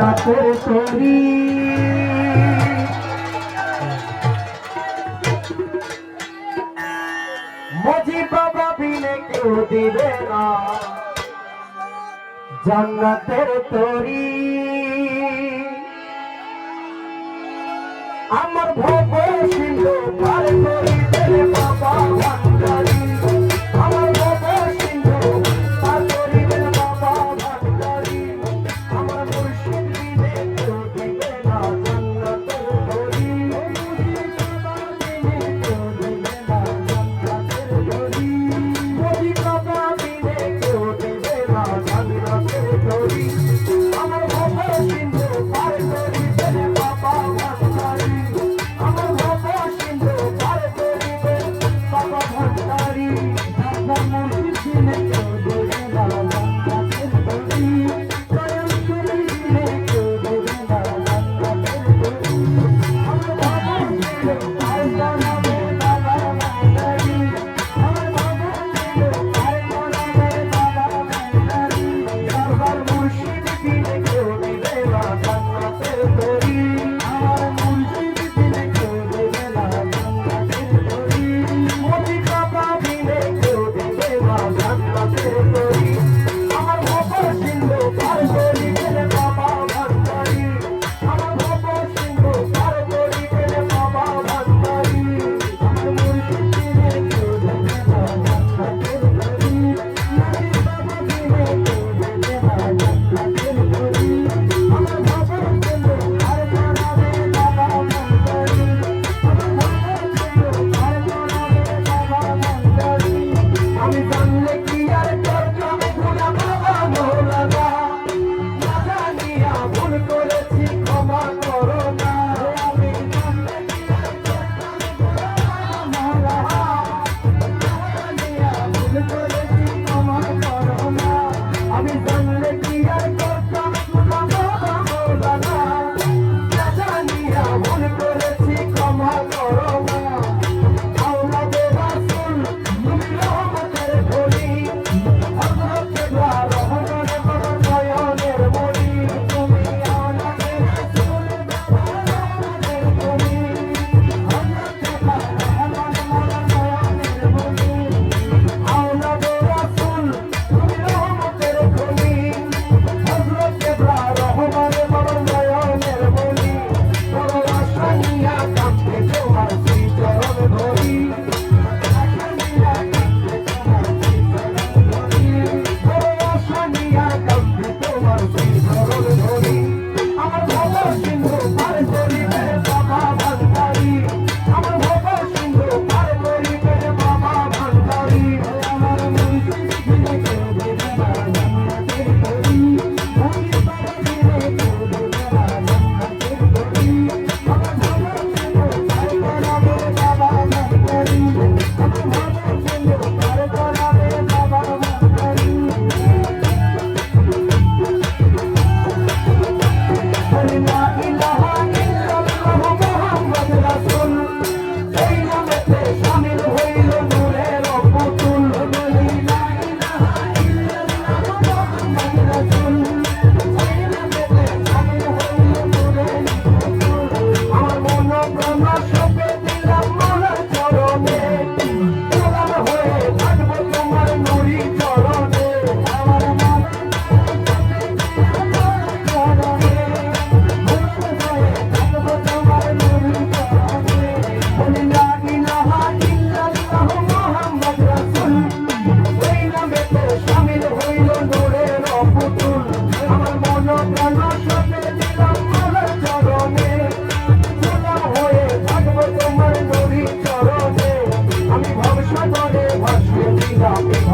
ডাকের তরি। মজি বাবা বিনে কেউ দিবে না। জান্নাতের তরি। আমার ভব সিন্ধু Stop.